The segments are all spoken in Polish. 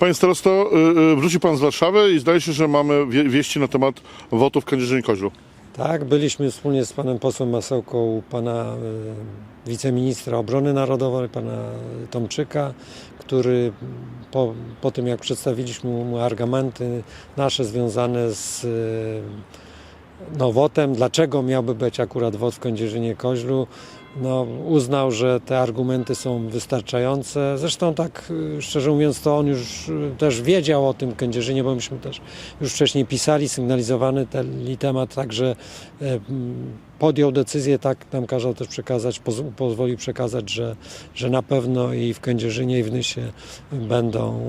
Panie starosto, y, y, wrócił pan z Warszawy i zdaje się, że mamy wie, wieści na temat WOT-u w Kędzierzynie-Koźlu. Tak, byliśmy wspólnie z panem posłem Masełką pana y, wiceministra obrony narodowej, pana Tomczyka, który po, po tym jak przedstawiliśmy mu argumenty nasze związane z y, no, WOT-em, dlaczego miałby być akurat WOT w Kędzierzynie Koźlu, no, uznał, że te argumenty są wystarczające. Zresztą tak y, szczerze mówiąc, to on już y, też wiedział o tym Kędzierzynie, bo myśmy też już wcześniej pisali, sygnalizowany ten temat, także m, podjął decyzję, tak nam kazał też przekazać, poz, pozwolił przekazać, że, że na pewno i w Kędzierzynie i w Nysie będą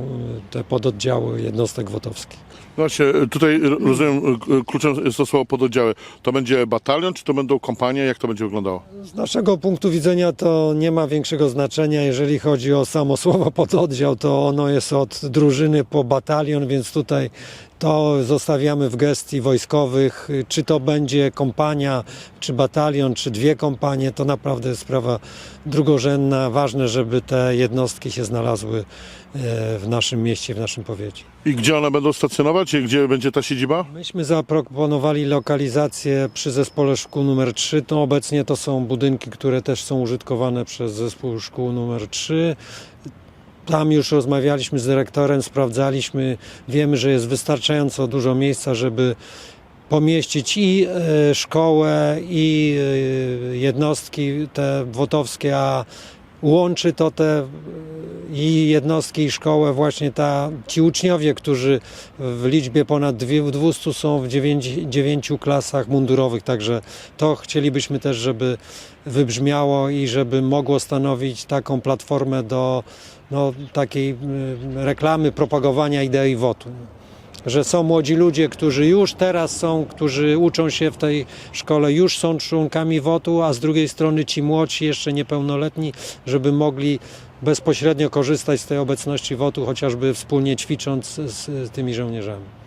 y, te pododdziały jednostek wotowskich. Właśnie, y, tutaj rozumiem, y, y, kluczem jest to słowo pododdziały. To będzie batalion, czy to będą kompanie? Jak to będzie wyglądało? Z naszego punktu widzenia to nie ma większego znaczenia. Jeżeli chodzi o samo słowo pododdział, to ono jest od drużyny po batalion, więc tutaj to zostawiamy w gestii wojskowych. Czy to będzie kompania, czy batalion, czy dwie kompanie, to naprawdę jest sprawa drugorzędna. Ważne, żeby te jednostki się znalazły e, w naszym mieście, w naszym powiecie. I gdzie one będą stacjonować? I gdzie będzie ta siedziba? Myśmy zaproponowali lokalizację przy zespole szkół numer 3. To obecnie to są budynki, które też są użytkowane przez zespół szkół numer 3. Tam już rozmawialiśmy z dyrektorem, sprawdzaliśmy. Wiemy, że jest wystarczająco dużo miejsca, żeby pomieścić i e, szkołę, i e, jednostki te wotowskie, a łączy to te e, i jednostki, i szkołę właśnie ta, ci uczniowie, którzy w liczbie ponad dwie- 200 są w dziewięć, dziewięciu klasach mundurowych, także to chcielibyśmy też, żeby wybrzmiało i żeby mogło stanowić taką platformę do no, takiej reklamy, propagowania idei WOT-u. Że są młodzi ludzie, którzy już teraz są, którzy uczą się w tej szkole, już są członkami WOT-u, a z drugiej strony ci młodsi, jeszcze niepełnoletni, żeby mogli bezpośrednio korzystać z tej obecności WOT-u, chociażby wspólnie ćwicząc z tymi żołnierzami.